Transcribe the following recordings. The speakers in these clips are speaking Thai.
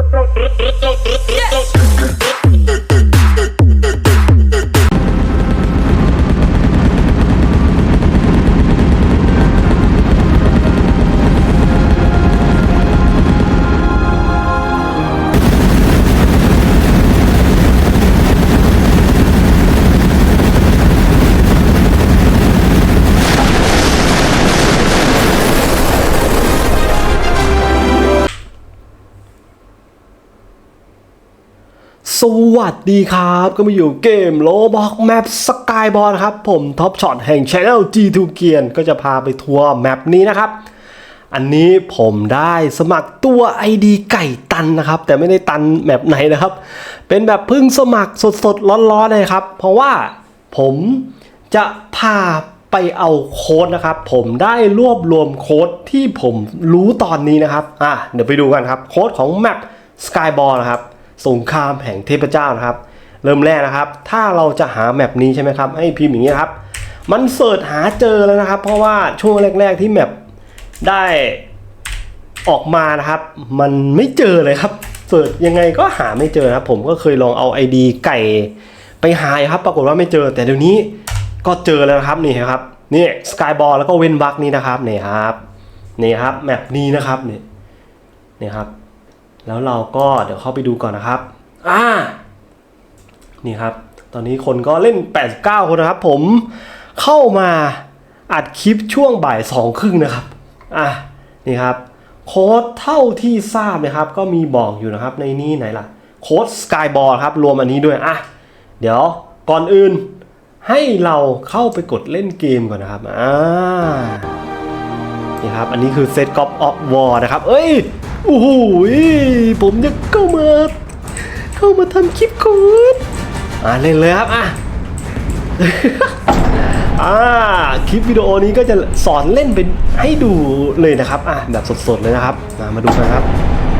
Yeah. สวัสดีครับ ก็มาอยู่เกมโลบอกแมปสกายบอลครับ ผมท็อปช็อตแห่ง Channel G2 เกียนก็จะพาไปทัวร์แมปนี้นะครับ อันนี้ผมได้สมัครตัว ID ไก่ตันนะครับ แต่ไม่ได้ตันแมปไหนนะครับ เป็นแบบเพิ่งสมัครสดๆ ร้อนๆเลยครับ เพราะว่าผมจะพาไปเอาโค้ดนะครับ ผมได้รวบรวมโค้ดที่ผมรู้ตอนนี้นะครับอะเดี๋ยวไปดูกันครับ โค้ดของแมป Skyball นะครับ สงครามแห่งเทพเจ้านะครับ เริ่มแรกนะครับ ถ้าเราจะหาแมปนี้ใช่ไหมครับให้พิมพ์อย่างนี้ครับ มันเสิร์ชหาเจอแล้วนะครับ เพราะว่าช่วงแรก ๆที่แมปได้ออกมานะครับ มันไม่เจอเลยครับเสิร์ชยังไงก็หาไม่เจอนะครับ ผมก็เคยลองเอา ID ไก่ไปหายครับ ปรากฏว่าไม่เจอ แต่เดี๋ยวนี้ก็เจอแล้วนะครับนี่ครับนี่สกายบอลแล้วก็เวนบักนี่นะครับนี่ครับนี่ครับแมปนี้นะครับนี่นี่ครับ แล้วเราก็เดี๋ยวเข้าไปดูก่อนนะครับ อ่า นี่ครับ ตอนนี้คนก็เล่น 89 คนนะครับผมเข้ามาอัดคลิปช่วงบ่ายสองครึ่งนะครับ อะ นี่ครับ โค้ดเท่าที่ทราบนะครับ ก็มีบอกอยู่นะครับในนี้ไหนล่ะ โค้ด Skyball ครับ รวมอันนี้ด้วย อะ เดี๋ยวก่อนอื่นให้เราเข้าไปกดเล่นเกมก่อนนะครับ อ่า นี่ครับ อันนี้คือ Set God of War นะครับ เอ้ย โอ้โหผมจะเข้ามา เข้ามาทำคลิปโค้ดอ่าเล่นเลยครับอะอ่าคลิปวิดีโอนี้ก็จะสอนเล่นเป็นให้ดูเลยนะครับอะแบบสดๆเลยนะครับมามาดูกันครับ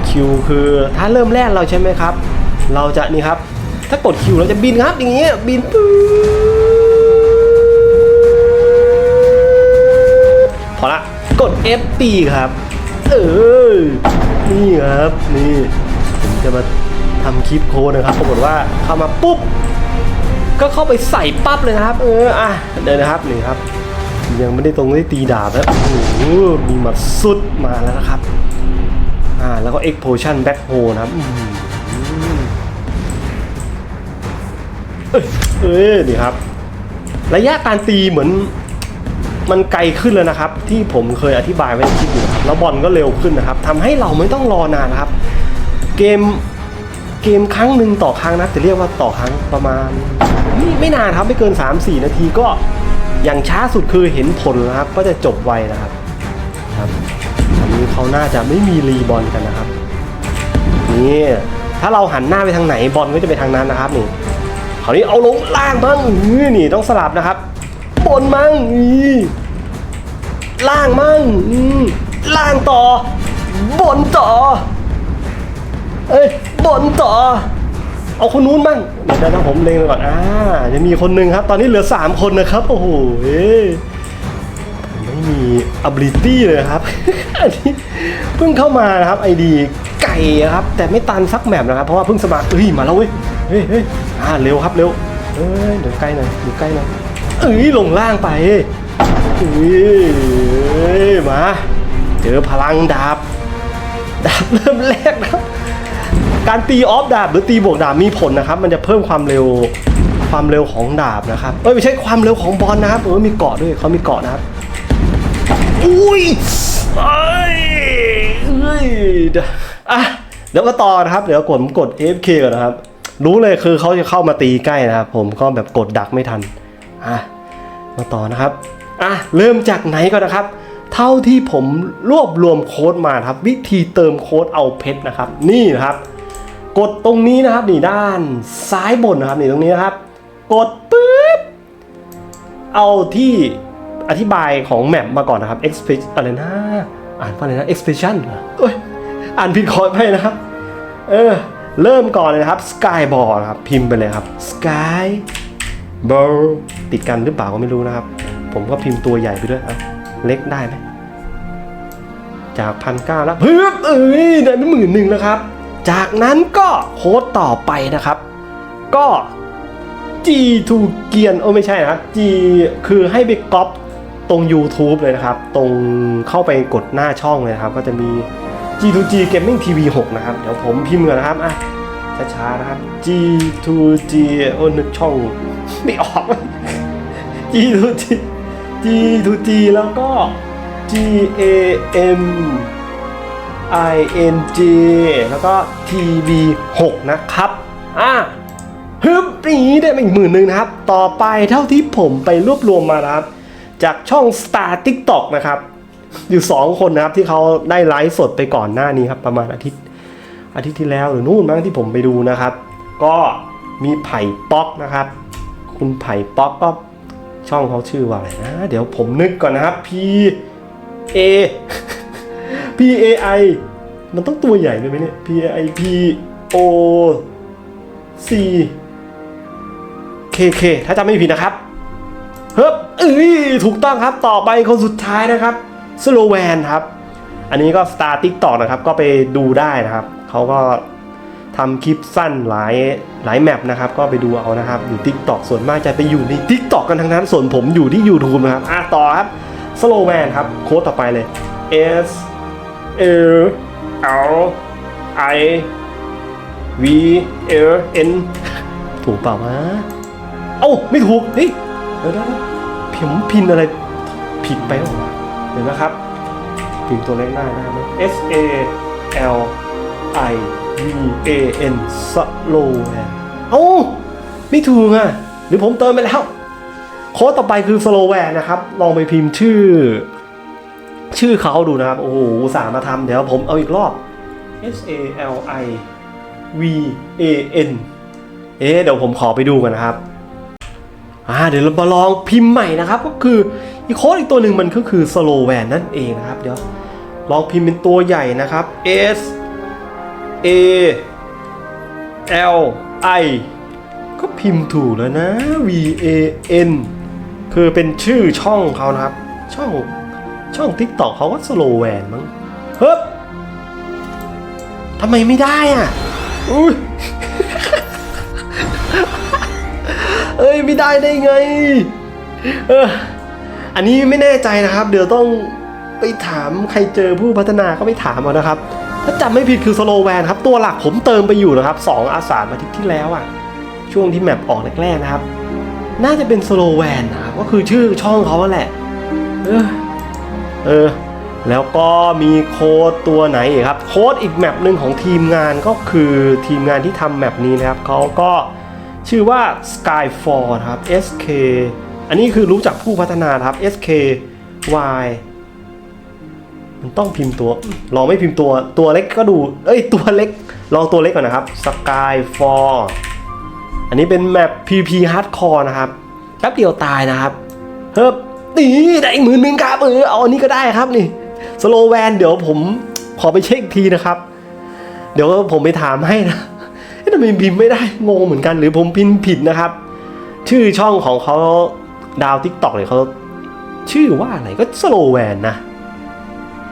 คิวคือถ้าเริ่มแรกเราใช่ไหมครับ เราจะนี่ครับ ถ้ากดคิวเราจะบินครับอย่างเงี้ยบินปื๊พอละกด F ปีครับ เออ นี่ครับนี่ผมจะมาทำคลิปโค้ดนะครับปรากฏว่าเข้ามาปุ๊บ ก็เข้าไปใส่ปั๊บเลยนะครับ เอออะเดี๋ยวนะครับนี่ครับ ยังไม่ได้ตรงได้ตีดาบแล้วโอ้โหมีหมัดสุดมาแล้วนะครับอ่าแล้วก็ Explosion Back h o นะครับเอ้ยเอ้ยนี่ครับ ระยะการตีเหมือน มันไกลขึ้นแล้วนะครับ ที่ผมเคยอธิบายไว้ในคลิปอยู่แล้วบอลก็เร็วขึ้นนะครับทำให้เราไม่ต้องรอนานนะครับ เกมเกมครั้งหนึ่งต่อครั้งนะจะเรียกว่าต่อครั้งประมาณไม่ไม่นานครับไม่เกิน 3-4 นาทีก็อย่างช้าสุดคือเห็นผลนะครับ ก็จะจบไวนะครับครับอันนี้เขาน่าจะไม่มีรีบอลกันนะครับนี่ถ้าเราหันหน้าไปทางไหนบอลก็จะไปทางนั้นนะครับนี่คราวนี้เอาลงล่างบ้างนี่ต้องสลับนะครับ บนมั่งอีล่างมั่งอืมล่างต่อ บนต่อ เอ้ย บนต่อ เอาคนนู้นมั่งเดี๋ยวนะผมเล็งไปก่อนอ่าจะมีคนหนึ่งครับ ตอนนี้เหลือ 3 คนนะครับ โอ้โหเอ้ไม่มี ability เลยครับ อันนี้เพิ่งเข้ามานะครับไอดีไก่ครับ แต่ไม่ตันสักแมปนะครับ เพราะว่าเพิ่งสมัครเฮ้ย มาแล้วเว้ย เฮ้ยเฮ้ยอ่าเร็วครับเร็วเอ้ยเดี๋ยวใกล้หน่อยเดี๋ยวใกล้หน่อย เอ้ยลงล่างไปเอ้ยมา เจอพลังดาบ ดาบเริ่มแรกนะครับการตีออฟดาบหรือตีบวกดาบมีผลนะครับ มันจะเพิ่มความเร็วความเร็วของดาบนะครับ เอ้ยไม่ใช่ความเร็วของบอลนะครับเออมีเกาะด้วยเขามีเกาะนะครับ อุ้ยเอ้ยเอ้ยเดี๋ยวอะเดี๋ยวมาต่อนะครับ เดี๋ยวกดกด F K ก่อนนะครับ รู้เลยคือเขาจะเข้ามาตีใกล้นะครับ ผมก็แบบกดดักไม่ทัน อะมาต่อนะครับอะเริ่มจากไหนก่อนนะครับ เท่าที่ผมรวบรวมโค้ดมาครับ วิธีเติมโค้ดเอาเพชรนะครับ นี่นะครับ กดตรงนี้นะครับนี่ด้านซ้ายบนนะครับนี่ตรงนี้นะครับ กดปุ๊บเอาที่อธิบายของแมปมาก่อนนะครับ expression อะไรนะอ่านว่าอะไรนะ expression เอเอ้ยอ่านผิดขอร์ดไปนะครับ เออ เริ่มก่อนเลยนะครับ skyball นะครับ พิมพ์ไปเลยครับ sky ball ติดกันหรือเปล่าก็ไม่รู้นะครับ ผมก็พิมพ์ตัวใหญ่ไปด้วยอะเล็กได้ไหมจากพันเก้าแล้วเพิ่มเอ้ยได้ไปหมื่นหนึ่งแล้วครับ จากนั้นก็โค้ดต่อไปนะครับ ก็ G to เกียนโอ้ไม่ใช่นะครับ G คือให้ไปก๊อปตรง YouTube เลยนะครับ ตรงเข้าไปกดหน้าช่องเลยครับ ก็จะมี G to G Gaming TV 6 นะครับ เดี๋ยวผมพิมพ์ก่อนนะครับอะช้าๆนะครับ G to G โอ้นึกช่อง ไม่ออก G to G G to G แล้วก็ G A M I N G แล้วก็ TV 6นะครับอะฮึบนี้ได้มาอีกหมื่นหนึ่งนะครับ ต่อไปเท่าที่ผมไปรวบรวมมานะครับ จากช่อง Star TikTok นะครับ อยู่ 2 คนนะครับที่เขาได้ไลฟ์สดไปก่อนหน้านี้ครับ ประมาณอาทิตย์อาทิตย์ที่แล้วหรือนู่นมั้งที่ผมไปดูนะครับ ก็มีไผ่ป๊อกนะครับ คุณไผ่ป๊อกก็ ช่องเขาชื่อว่าอะไรนะ เดี๋ยวผมนึกก่อนนะครับ P A P A I มันต้องตัวใหญ่ด้วยไหมเนี่ย P A I P O C K K ถ้าจำไม่ผิดนะครับเฮ้บเอ้ยถูกต้องครับต่อไปคนสุดท้ายนะครับสโลแวนครับ อันนี้ก็ Star TikTok นะครับ ก็ไปดูได้นะครับเขาก็ ทำคลิปสั้นหลายหลายแมปนะครับก็ไปดูเอานะครับอยู่ TikTok ส่วนมากจะไปอยู่ใน TikTok กันทั้งนั้นส่วนผมอยู่ที่ YouTube นะครับอะต่อครับสโลแวนครับโค้ดต่อไปเลย S L L I V L N ถูกเปล่าวะเอ้าไม่ถูกเฮ้ยเดี๋ยวเดี๋ยวเดี๋ยวผมพินอะไรผิดไปหรอวะเดี๋ยวนะครับพิมพ์ตัวเลขหน้าได้ไหม S A L I V A N slow van เอ้าไม่ถูกอะ หรือผมเติมไปแล้ว โค้ดต่อไปคือ slow van นะครับ ลองไปพิมพ์ชื่อ ชื่อเขาดูนะครับ โอ้โหสามาทำเดี๋ยวผมเอาอีกรอบ S A L I V A N เอ๊เดี๋ยวผมขอไปดูกันนะครับอ่าเดี๋ยวเรามาลองพิมพ์ใหม่นะครับ ก็คืออีโค้ดอีกตัวหนึ่งมันก็คือ slow van นั่นเองนะครับ เดี๋ยวลองพิมพ์เป็นตัวใหญ่นะครับ S A L I ก็พิมพ์ถูกแล้วนะ V A N คือเป็นชื่อช่องเขานะครับ ช่องช่อง TikTok เขาก็ slow van มั้งเฮ้ยทำไมไม่ได้อะอุ้ยเอ้ยไม่ได้ได้ไงเอออันนี้ไม่แน่ใจนะครับ เดี๋ยวต้องไปถามใครเจอผู้พัฒนาก็ไปถามเอานะครับ ถ้าจำไม่ผิดคือสโลแวนครับตัวหลักผมเติมไปอยู่นะครับสองอาสาอาทิตย์ที่แล้วอะช่วงที่แมปออกแรกๆนะครับ น่าจะเป็นสโลแวนนะครับก็คือชื่อช่องเขาแหละ เออเออแล้วก็มีโค้ดตัวไหนครับ โค้ดอีกแมปหนึ่งของทีมงานก็คือทีมงานที่ทำแมปนี้นะครับเขาก็ชื่อว่า Skyfall ครับ SK อันนี้คือรู้จักผู้พัฒนาครับ SK Y มันต้องพิมพ์ตัว ลองไม่พิมพ์ตัวตัวเล็กก็ดู เอ้ย ตัวเล็ก ลองตัวเล็กก่อนนะครับ Skyfall อันนี้เป็นแมป PP Hardcore นะครับแป๊บเดียวตายนะครับ เฮ้ยนี่ได้อีกหมื่นหนึ่งครับเออเอาอันนี้ก็ได้ครับนี่สโลแวนเดี๋ยวผมขอไปเช็คทีนะครับ เดี๋ยวผมไปถามให้นะเอ๊ะทำไมพิมพ์ไม่ได้งงเหมือนกันหรือผมพิมพ์ผิดนะครับ ชื่อช่องของเขาดาวทิกตอกเนี่ยเขาชื่อว่าอะไรก็สโลแวนนะ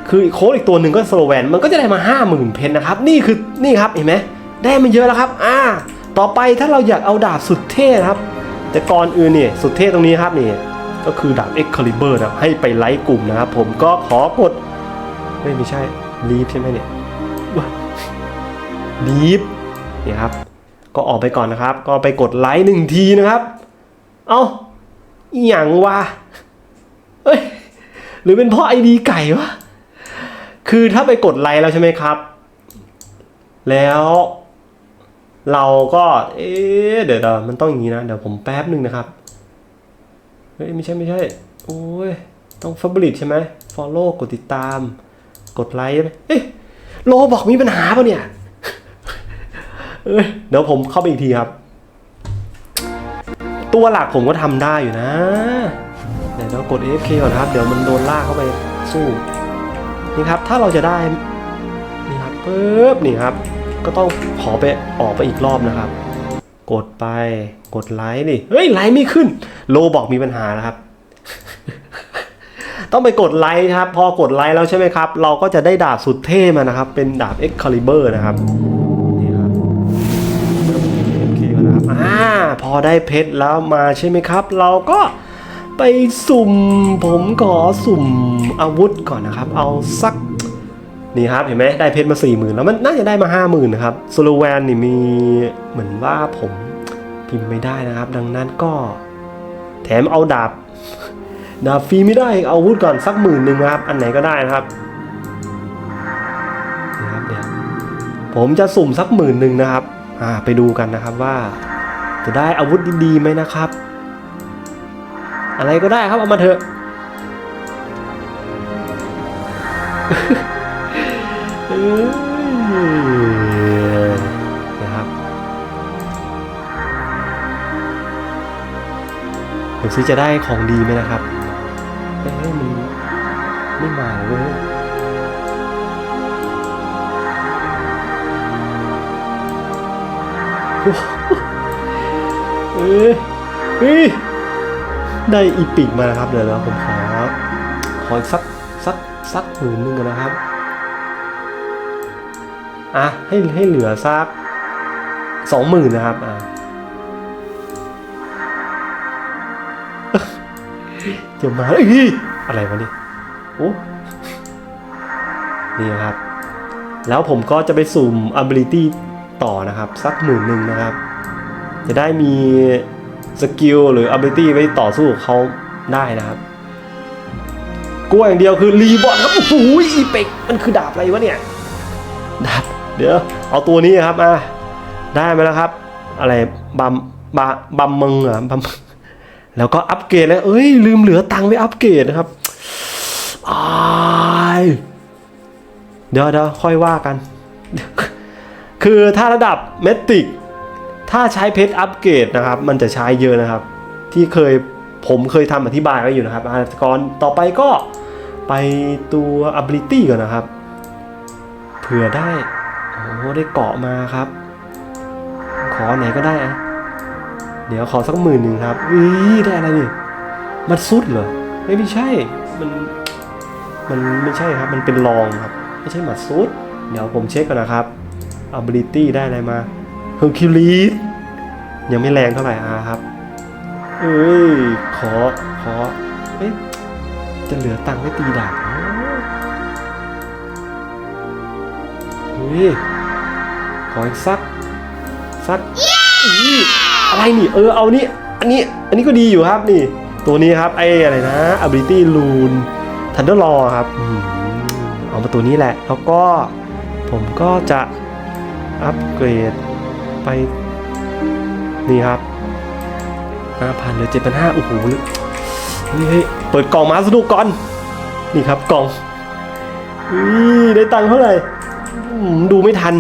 คือโค้ดอีกตัวหนึ่งก็สโลแวนมันก็จะได้มาห้าหมื่นเพนนะครับ นี่คือนี่ครับเห็นไหมได้มาเยอะแล้วครับ อ่า ต่อไปถ้าเราอยากเอาดาบสุดเท่ครับ แต่ก่อนอื่นเนี่ยสุดเท่ตรงนี้ครับนี่ก็คือดาบ Excalibur นะครับให้ไปไลค์กลุ่มนะครับ ผมก็ขอกดไม่ไม่ใช่ลีฟใช่ไหมเนี่ยลีฟนี่ครับ ก็ออกไปก่อนนะครับ ก็ไปกดไลค์หนึ่งทีนะครับ เอา้าอย่างวะเอ้ยหรือเป็นเพราะไอดีไก่วะ คือถ้าไปกดไลค์แล้วใช่ไหมครับ แล้ว เราก็ เอ๊ะเดี๋ยวมันต้องอย่างนี้นะ เดี๋ยวผมแป๊บหนึ่งนะครับ เฮ้ย ไม่ใช่ไม่ใช่ โอ้ย ต้องฟับริตใช่ไหม follow กดติดตาม กดไลค์เอ๊ะโลบอกมีปัญหาป่ะเนี่ยเอ้ยเดี๋ยวผมเข้าไปอีกทีครับ ตัวหลักผมก็ทำได้อยู่นะ เดี๋ยวเรากด AFK ก่อนครับ เดี๋ยวมันโดนลากเข้าไปสู้ นี่ครับถ้าเราจะได้นี่ครับปึ๊บนี่ครับ ก็ต้องขอไปออกไปอีกรอบนะครับ กดไปกดไลค์นี่เฮ้ยไลค์ไม่ขึ้น โลบอกมีปัญหานะครับ ต้องไปกดไลค์ครับ พอกดไลค์แล้วใช่ไหมครับ เราก็จะได้ดาบสุดเท่มานะครับ เป็นดาบ Excalibur นะครับนี่ครับอ่าพอได้เพชรแล้วมาใช่ไหมครับ เราก็ ไปสุ่ม ผมขอสุ่มอาวุธก่อนนะครับ เอาสักนี่ครับเห็นไหมได้เพชรมา4ี่หมื่นแล้วมันน่าจะได้มา5 0,000นะครับโซโลแวนนี่มีเหมือนว่าผมพิมพ์ไม่ได้นะครับ ดังนั้นก็ แถมเอาดาบดาบฟรีไม่ได้เอาอาวุธก่อนสักหมื่นหนึ่งนะครับ อันไหนก็ได้นะครับนี่ครับเดี๋ยวผมจะสุ่มสักหมื่นหนึ่งนะครับ อ่าไปดูกันนะครับว่า จะได้อาวุธดีๆไหมนะครับ อะไรก็ได้ครับเอามาเถอะนะครับเดี๋ยวซิจะได้ของดีไหมนะครับเอ้ยมันไม่มาเลยเว้ยโอ้โหเอ้ยเฮ้ย ได้อีปิกมานะครับเดี๋ยวเราผมขอขอสักสักสักหมื่นหนึงก่อนะครับอะให้ให้เหลือสักสองหมื่นนะครับอะจะมาเอ้ยอะไรวะเนี่ยโอ้นี่นะครับ แล้วผมก็จะไปสุ่ม ability ต่อนะครับ สักหมื่นหนึ่งนะครับ จะได้มี สกิลหรือ ability ไว้ต่อสู้เขาได้นะครับกลัวอย่างเดียวคือรีบอทครับโอ้โหอีเป็กมันคือดาบอะไรวะเนี่ยดาบเดี๋ยวเอาตัวนี้ครับอะได้มาแล้วครับ อะไรบัมบาบัมมึงเหรอบัมแล้วก็อัปเกรดแล้วเอ้ยลืมเหลือตังค์ไว้อัปเกรดนะครับอายเดี๋ยวเดี๋ยวค่อยว่ากัน คือถ้าระดับเมติก ถ้าใช้เพชรอัปเกรดนะครับ มันจะใช้เยอะนะครับ ที่เคยผมเคยทำอธิบายไว้อยู่นะครับอะก่อนต่อไปก็ไปตัว ability ก่อนนะครับ เผื่อได้โอ้ได้เกาะมาครับ ขอไหนก็ได้อะเดี๋ยวขอสักหมื่นหนึ่งครับอุ้ได้อะไรนี่ มันซุดเหรอไม่ไม่ใช่ มันมันไม่ใช่ครับ มันเป็นรองครับ ไม่ใช่หมัดซุด เดี๋ยวผมเช็คก่อนนะครับ ability ได้อะไรมา Hercules ยังไม่แรงเท่าไหร่อะครับ เอ้ย ขอ ขอเอ๊ะจะเหลือตังค์ไว้ตีดาบเฮ้ย ขออีกสัก สักอีอะไรนี่ เออ เอานี่ อันนี้ อันนี้ก็ดีอยู่ครับนี่ ตัวนี้ครับ ไอ้อะไรนะ ability rune thunder law ครับเอามาตัวนี้แหละ แล้วก็ผมก็จะอัปเกรด ไป นี่ครับห้าพันหรือเจ็ดพันห้าโอ้โหเฮ้ยเปิดกล่องมาสนุกก่อน นี่ครับกล่องอุ้ยได้ตังค์เท่าไหร่ดูไม่ทัน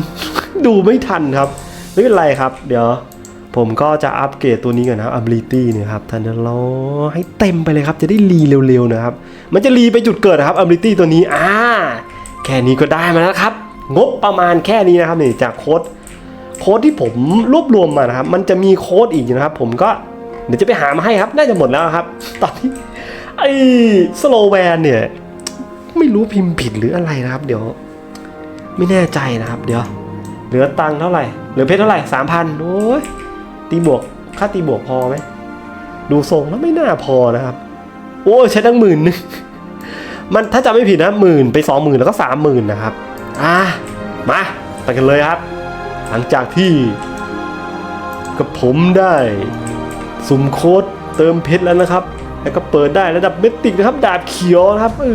ดูไม่ทันครับ ไม่เป็นไรครับ เดี๋ยว ผมก็จะอัปเกรดตัวนี้ก่อนนะครับ ability เนี่ยครับทันเดอร์ลอให้เต็มไปเลยครับ จะได้รีเร็วๆนะครับ มันจะรีไปจุดเกิดนะครับ ability ตัวนี้อ่าแค่นี้ก็ได้มาแล้วครับ งบประมาณแค่นี้นะครับนี่จากโค้ด โค้ดที่ผมรวบรวมมานะครับ มันจะมีโค้ดอีกนะครับ ผมก็เดี๋ยวจะไปหามาให้ครับ น่าจะหมดแล้วครับ ตอนนี้ไอ้สโลแวนเนี่ย ไม่รู้พิมพ์ผิดหรืออะไรนะครับ เดี๋ยว ไม่แน่ใจนะครับ เดี๋ยว เหลือตังเท่าไหร่ เหลือเพชรเท่าไหร่สามพันโอ้ยตีบวก ค่าตีบวกพอไหม ดูทรงแล้วไม่น่าพอนะครับ โอ้ใช้ตั้งหมื่นนึงมันถ้าจำไม่ผิดนะหมื่นไปสองหมื่นแล้วก็สามหมื่นนะครับ อะมาไปกันเลยครับ หลังจากที่กับผมได้สุ่มโค้ดเติมเพชรแล้วนะครับ แล้วก็เปิดได้ระดับเมติกนะครับดาบเขียวนะครับเอ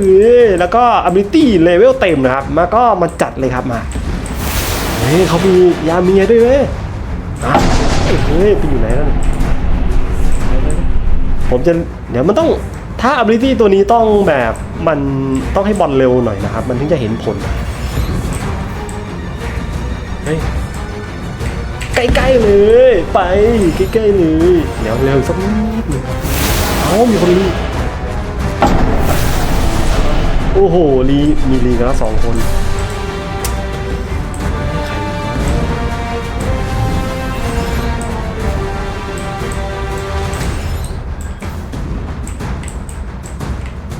อแล้วก็ ability level เต็มนะครับ มาก็มาจัดเลยครับมาเฮ้ยเขามียาเมียด้วยเว้ยอะเฮ้ยไปอยู่ไหนแล้วเนี่ยผมจะเดี๋ยวมันต้องถ้า ability ตัวนี้ต้องแบบมันต้องให้บอลเร็วหน่อยนะครับ มันถึงจะเห็นผลเฮ้ย ใกล้ๆเลย ไปใกล้ๆเลยเดี๋ยวเร็วสักนิดหนึงเอ้ามีคนรีโอ้โหรีมีรีกันแล้วสองคน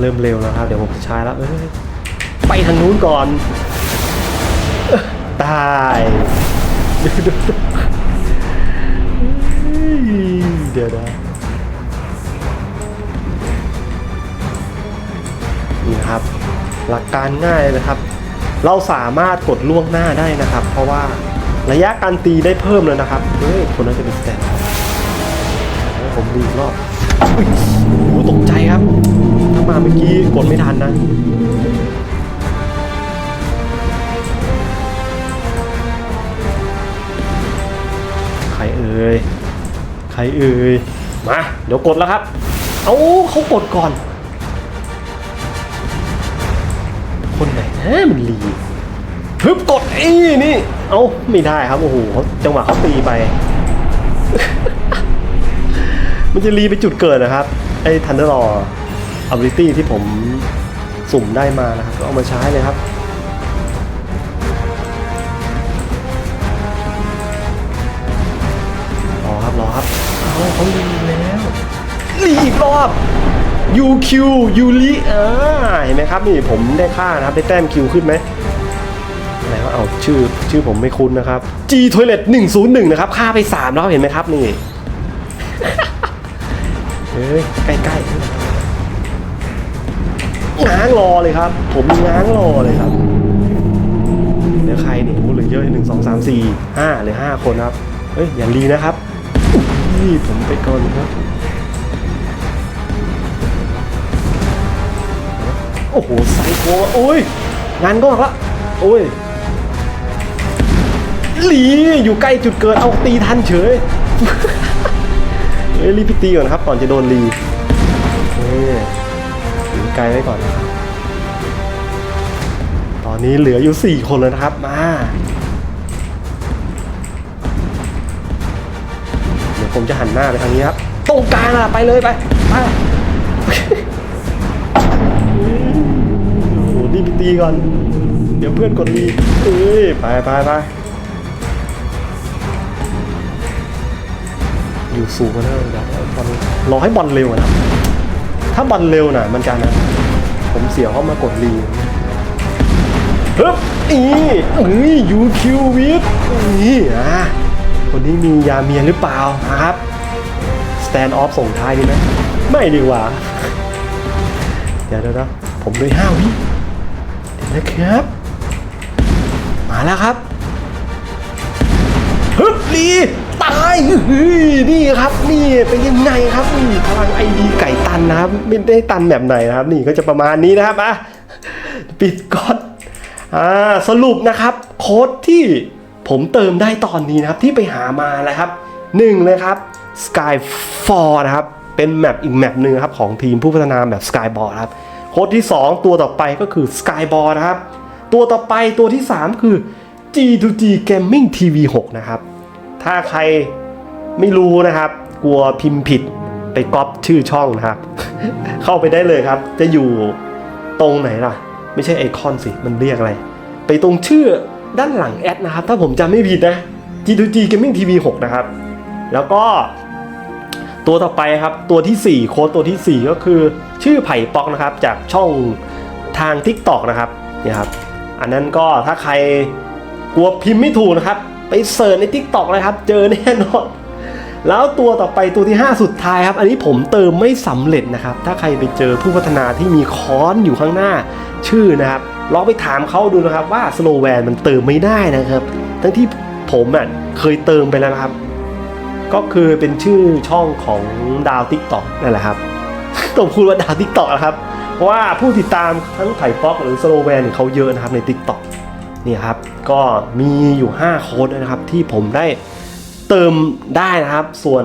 เริ่มเร็วแล้วครับ เดี๋ยวผมจะใช้แล้วไปทางนู้นก่อนเอ้อตาย เดี๋ยวนะนี่นะครับ หลักการง่ายเลยนะครับ เราสามารถกดล่วงหน้าได้นะครับ เพราะว่าระยะการตีได้เพิ่มเลยนะครับ เฮ้ย คนนั้นจะเป็นสแตนผมดีรอบอุ๊ยโอ้โหตกใจครับ ถ้ามาเมื่อกี้กดไม่ทันนะใครเอ่ย ใครเอ่ยมาเดี๋ยวกดแล้วครับ เอาเขากดก่อน คนไหนนะมันรีฮึบกดไอ้นี่ เอาไม่ได้ครับโอ้โหเขาจังหวะเขาตีไป มันจะรีไปจุดเกิดนะครับ ไอ้ทันเดอร์รอ ability ที่ผมสุ่มได้มานะครับก็เอามาใช้เลยครับ เอาเขารีแล้วรีอีกรอบยูคิวยูริอ่าเห็นไหมครับนี่ผมได้ค่านะครับได้แต้มคิวขึ้นไหมอะไรวเอาชื่อชื่อผมไม่คุ้นนะครับ G Toilet 101 นะครับค่าไป3แล้วเห็นไหมครับนี่เฮ้ยใกล้ๆง้างรอเลยครับ ผมง้างรอเลยครับเหลือใครเนี่ยโอ้เหลือเยอะหนึ่งสองสามสี่ห้าเหลือห้าคนครับเฮ้ยอย่ารีนะครับ นี่ผมไปก่อนครับ โอ้โหไซโคโอ้ย งานก็อกละโอ้ยหลีอยู่ใกล้จุดเกิดเอาตีทันเฉยเฮ้ยรีบตีก่อนครับก่อนจะโดนรีเฮ้ยอยู่ไกลไว้ก่อนนะครับตอนนี้เหลืออยู่ 4 คนแล้วนะครับมา ผมจะหันหน้าไปทางนี้ครับ ตรงกลางอะ ไปเลยไปไปโอ้โหรีบไปตีก่อน เดี๋ยวเพื่อนกดรีเอ้ย ไปไปไปอยู่สูงกันนะเดี๋ยวบอลรอให้บอลเร็วนะ ถ้าบอลเร็วน่ะ มันการนะ ผมเสียเข้ามากดรีฮึบอีเอ้ยยูคิววิทนี่อะ คนนี้มียาเมียหรือเปล่านะครับสแตนออฟส่งท้ายดีไหมไม่ดีกว่าเดี๋ยวเดี๋ยวเดี๋ยวผมเลยห้าวิเดี๋ยวนะครับ มาแล้วครับฮึบลีตายเฮ้ยนี่ครับ นี่เป็นยังไงครับนี่พลังไอดีไก่ตันนะครับ ไม่ได้ตันแบบไหนนะครับ นี่ก็จะประมาณนี้นะครับอะปิดก่อนอ่าสรุปนะครับ โค้ดที่ ผมเติมได้ตอนนี้นะครับที่ไปหามานะครับหนึ่งเลยครับ Skyfall นะครับ เป็นแมปอีกแมปหนึ่งครับของทีมผู้พัฒนาแบบ Skyball ครับโค้ดที่ 2 ตัวต่อไปก็คือ Skyball นะครับ ตัวต่อไปตัวที่ 3 คือ G2G Gaming TV 6 นะครับ ถ้าใครไม่รู้นะครับ กลัวพิมพ์ผิดไปก๊อปชื่อช่องนะครับ เข้าไปได้เลยครับ จะอยู่ตรงไหนล่ะ ไม่ใช่ไอคอนสิ มันเรียกอะไร ไปตรงชื่อ ด้านหลังแอดนะครับ ถ้าผมจำไม่ผิดนะ G2G Gaming TV 6 นะครับ แล้วก็ตัวต่อไปครับ ตัวทีสี่4 โค้ดตัวทีสี่ 4 ก็คือชื่อไผ่ปอกนะครับ จากช่องทาง TikTok นะครับเนี่ยครับ อันนั้นก็ถ้าใครกลัวพิมพ์ไม่ถูกนะครับ ไปเสิร์ชใน TikTok เลยครับ เจอแน่นอน แล้วตัวต่อไปตัวที่ 5 สุดท้ายครับ อันนี้ผมเติมไม่สำเร็จนะครับ ถ้าใครไปเจอผู้พัฒนาที่มีค้อนอยู่ข้างหน้าชื่อนะครับ ลองไปถามเขาดูนะครับว่าสโลแวนมันเติมไม่ได้นะครับ ทั้งที่ผมอะเคยเติมไปแล้วนะครับ ก็คือเป็นชื่อช่องของดาวทิกตอกนั่นแหละครับต้องพูดว่าดาวทิกตอกนะครับ เพราะว่าผู้ติดตามทั้งไผ่ป๊อกหรือสโลแวนเขาเยอะนะครับใน t ิ k t o k นี่ครับ ก็มีอยู่ 5 โค้ดนะครับที่ผมได้เติมได้นะครับ ส่วน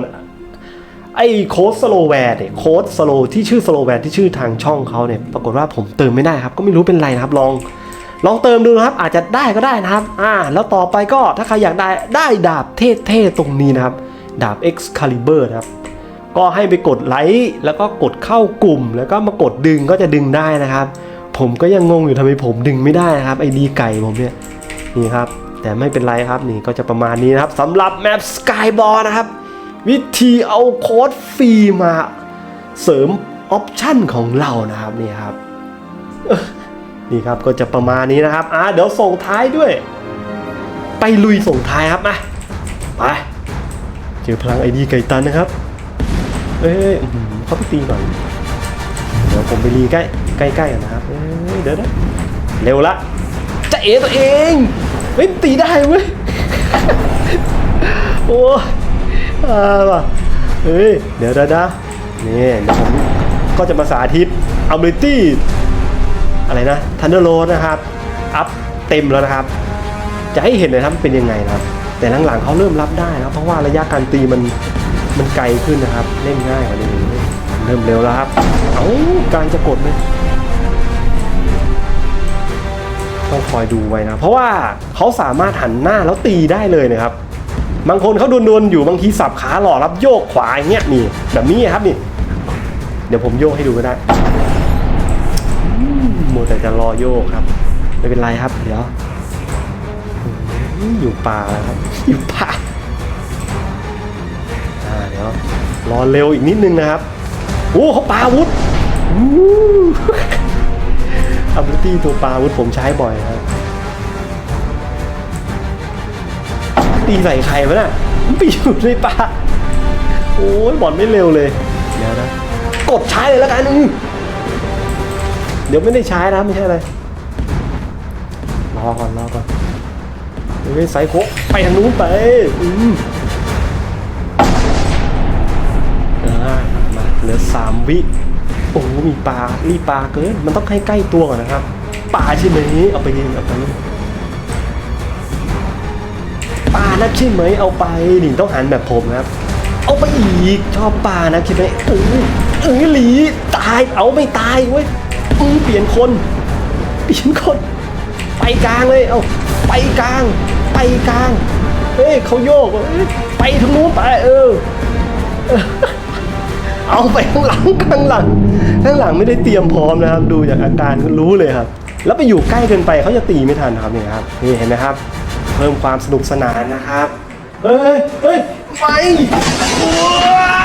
ไอ้โค้ดสโลแวร์เนี่ยโค้ดสโลที่ชื่อสโลแวร์ที่ชื่อทางช่องเขาเนี่ยปรากฏว่าผมเติมไม่ได้ครับ ก็ไม่รู้เป็นไรนะครับลองลองเติมดูนะครับ อาจจะได้ก็ได้นะครับ อ่า แล้วต่อไปก็ถ้าใครอยากได้ได้ดาบเท่ๆตรงนี้นะครับ ดาบ Excalibur นะครับ ก็ให้ไปกดไลค์แล้วก็กดเข้ากลุ่ม แล้วก็มากดดึงก็จะดึงได้นะครับ ผมก็ยังงงอยู่ทำไมผมดึงไม่ได้นะครับ ไอดีไก่ผมเนี่ยนี่ครับ แต่ไม่เป็นไรครับนี่ก็จะประมาณนี้นะครับสำหรับแมป Skyball นะครับ วิธีเอาโค้ดฟรีมาเสริมออปชันของเรานะครับนี่ครับนี่ครับก็จะประมาณนี้นะครับอ่าเดี๋ยวส่งท้ายด้วย ไปลุยส่งท้ายครับมาไปเจอพลังไอดีไก่ตันนะครับเอ้ยอื้อหือเขาไปตีก่อนเดี๋ยวผมไปรีใกล้ใกล้ๆนะครับเอ้ยเดี๋ยวนะเร็วละจะเอตัวเองเฮ้ยตีได้เว้ย อ่าว่ะเฮ้ยเดี๋ยวนะนะนี่เดี๋ยวผมก็จะมาสาธิต ability อะไรนะ Thunder Road นะครับ อัพเต็มแล้วนะครับ จะให้เห็นเลยครับเป็นยังไงนะครับ แต่หลังๆเขาเริ่มรับได้แล้วเพราะว่าระยะการตีมันมันไกลขึ้นนะครับ เล่นง่ายกว่านี้เริ่มเร็วแล้วครับ เอากางจะกดเลยต้องคอยดูไว้นะ เพราะว่าเขาสามารถหันหน้าแล้วตีได้เลยนะครับ บางคนเขาโดนๆอยู่บางทีสับขาหล่อรับโยกขวาอย่างเงี้ยนี่แบบนี้ครับนี่ เดี๋ยวผมโยกให้ดูก็ได้อืมมัวแต่จะรอโยกครับ ไม่เป็นไรครับ เดี๋ยวอยู่ป่าแล้วครับอยู่ป่าอ่าเดี๋ยวรอเร็วอีกนิดนึงนะครับโอ้เขาปาอาวุธอู้อับลิตี้ตัวปาวุธผมใช้บ่อยครับ ตีใส่ใครวะน่ะมันไปอยู่ในป่าโอ้ยบอลไม่เร็วเลยเดี๋ยวนะกดใช้เลยแล้วกันอือเดี๋ยวไม่ได้ใช้นะไม่ใช่อะไรรอก่อนรอก่อนเฮ้ยไซโคกไปทางนู้นไปอืมอ่ามาเหลือสามวิโอ้โหมีปลารีบปลาเกินมันต้องใกล้ๆตัวก่อนนะครับปลาใช่ไหมเอาไปยิงเอาไปยิง นักใช่ไหมเอาไปนี่ต้องหันแบบผมนะครับ เอาไปอีกชอบปลานะใช่ไหมเออเออหลีตายเอาไม่ตายเว้ยอือเปลี่ยนคนเปลี่ยนคน ไปกลางเลยเอาไปกลาง ไปกลางเฮ้ยเขาโยกไปทางนู้นไปเออเออเอาไปข้างหลังข้างหลังข้างหลังไม่ได้เตรียมพร้อมนะครับ ดูจากอาการก็รู้เลยครับ แล้วไปอยู่ใกล้เกินไปเขาจะตีไม่ทันครับนี่ครับนี่เห็นไหมครับ เพิ่มความสนุกสนานนะครับ เฮ้ยเฮ้ยไปว้า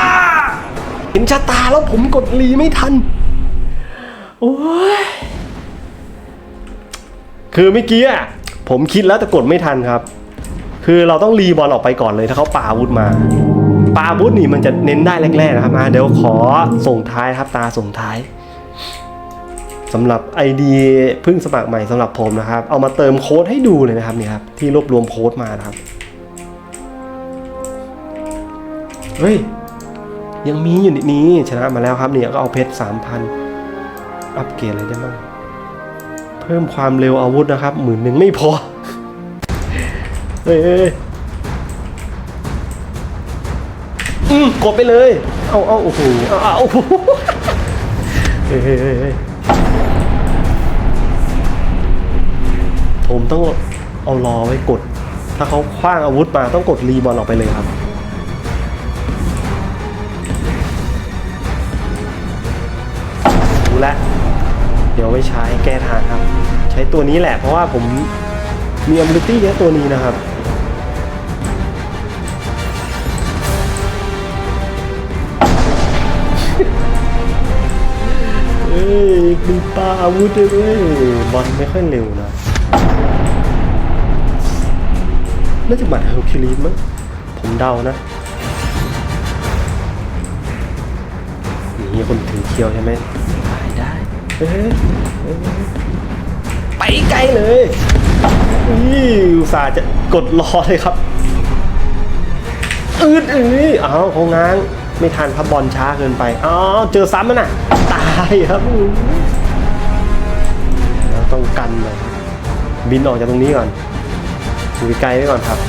เห็นชะตาแล้วผมกดรีไม่ทัน โอ้ย คือเมื่อกี้อะผมคิดแล้วแต่กดไม่ทันครับ คือเราต้องรีบอลออกไปก่อนเลยถ้าเขาปาอาวุธมาปาอาวุธนี่มันจะเน้นได้แรกๆนะครับ มาเดี๋ยวขอส่งท้ายครับตาส่งท้าย สำหรับ ID เพิ่งสมัครใหม่สำหรับผมนะครับ เอามาเติมโค้ดให้ดูเลยนะครับนี่ครับที่รวบรวมโค้ดมานะครับเฮ้ยยังมีอยู่นี่นี่ชนะมาแล้วครับเนี่ยก็เอาเพชรสามพันอัปเกรดอะไรได้บ้างเพิ่มความเร็วอาวุธนะครับหมื่นหนึ่งไม่พอเฮ้ยอืมกดไปเลย เอาเอาโอ้โหเอาเอาโอ้โหเฮ้ย ผมต้องเอารอไว้กด ถ้าเขาคว้างอาวุธมาต้องกดรีบอลออกไปเลยครับ รู้แล้วเดี๋ยวไว้ใช้แก้ทางครับ ใช้ตัวนี้แหละเพราะว่าผมมี ability เยอะตัวนี้นะครับเอ้ยมีปลาอาวุธด้วยเว้ยบอลไม่ค่อยเร็วนะ น่าจะบัตรเฮลคิลีนมั้งผมเดานะนี่คนถือเคียวใช่ไหมได้ได้เฮ้ยเฮ้ยเฮ้ยไปไกลเลยนี่อุตส่าห์จะกดรอเลยครับอืดอืดอ้าวเขาง้างไม่ทันพับบอลช้าเกินไปอ้าวเจอซ้ำมันน่ะ ตายครับเราต้องกันเลยบินออกจากตรงนี้ก่อน อยู่ไกลไว้ก่อนครับ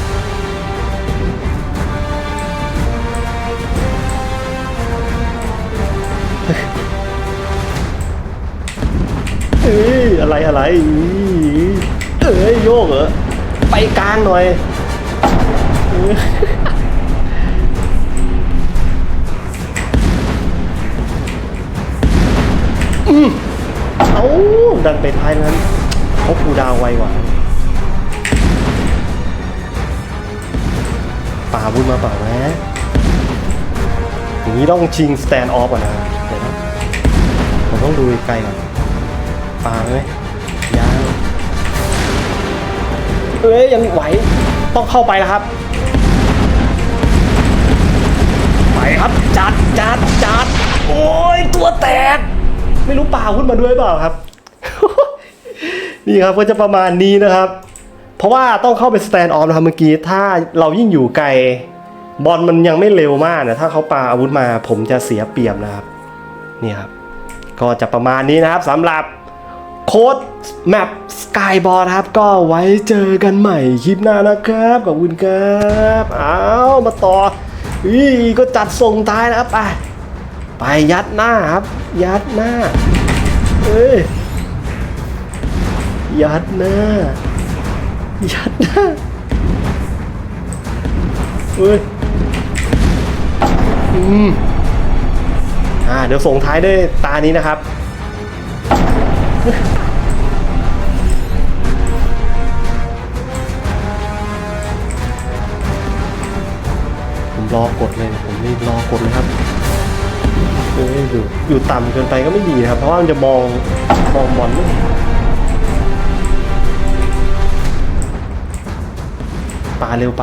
เอ้ยอะไรอะไร เอ้ยโยกเหรอ ไปกลางหน่อยเอออืมเอาดันไปท้ายนั้นเขาคูดาวไวกว่า ป่าบุญมาเปล่าแม่อย่างนี้ต้องชิงสแตนออฟก่อนนะเดี๋ยวนะผมต้องดูไกลก่อนปาไหมยังเอ้ยยังไหวต้องเข้าไปแล้วครับ ไปครับจัดจัดจัดโอ้ยตัวแตก ไม่รู้ปลาขึ้นมาด้วยเปล่าครับ นี่ครับก็จะประมาณนี้นะครับ ราะว่าต้องเข้าไปสแตนด์ออฟนะครับเมื่อกี้ถ้าเรายิ่งอยู่ไกลบอลมันยังไม่เร็วมากนะถ้าเขาปาอาวุธมาผมจะเสียเปรียบนะครับนี่ครับก็จะประมาณนี้นะครับสำหรับโค้ดแมปสกายบอลครับ ก็ไว้เจอกันใหม่คลิปหน้านะครับขอบคุณครับเอามาต่ออีก็จัดส่งท้ายแล้วครับไปไปยัดหน้าครับ ยัดหน้าเอ้ยยัดหน้า ยัดหน้าเฮ้ยอืมอ่าเดี๋ยวส่งท้ายด้วยตานี้นะครับ ผมรอกดเลย ผมนี่รอกดเลยครับเอ้ยอยู่อยู่ต่ำเกินไปก็ไม่ดีนะครับ เพราะว่ามันจะมองมองบอลไม่เห็น เร็วไป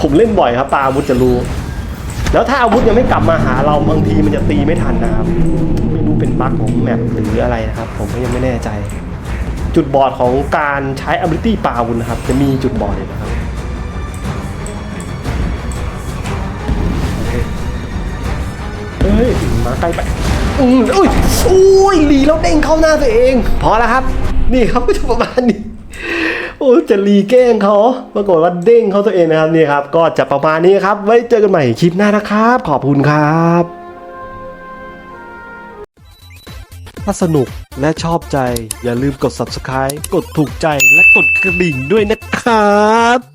ผมเล่นบ่อยครับปาอาวุธจะรู้ แล้วถ้าอาวุธยังไม่กลับมาหาเราบางทีมันจะตีไม่ทันนะครับ ไม่รู้เป็นบั๊กของแมปหรืออะไรนะครับ ผมก็ยังไม่แน่ใจ จุดบอดของการใช้ ability ปาอาวุธนะครับ จะมีจุดบอดเลยนะครับเฮ้ยมาใกล้ไปอืมอุ้ยอุ้ยหลีแล้วเด้งเข้าหน้าตัวเอง พอแล้วครับ นี่ครับก็จะประมาณนี้ อ้จะรีแกล้งเขาปรากฏว่าเด้งเขาตัวเองนะครับนี่ครับ ก็จะประมาณนี้ครับ ไว้เจอกันใหม่คลิปหน้านะครับ ขอบคุณครับถ้าสนุกและชอบใจอย่าลืมกด subscribe กดถูกใจและกดกระดิ่งด้วยนะครับ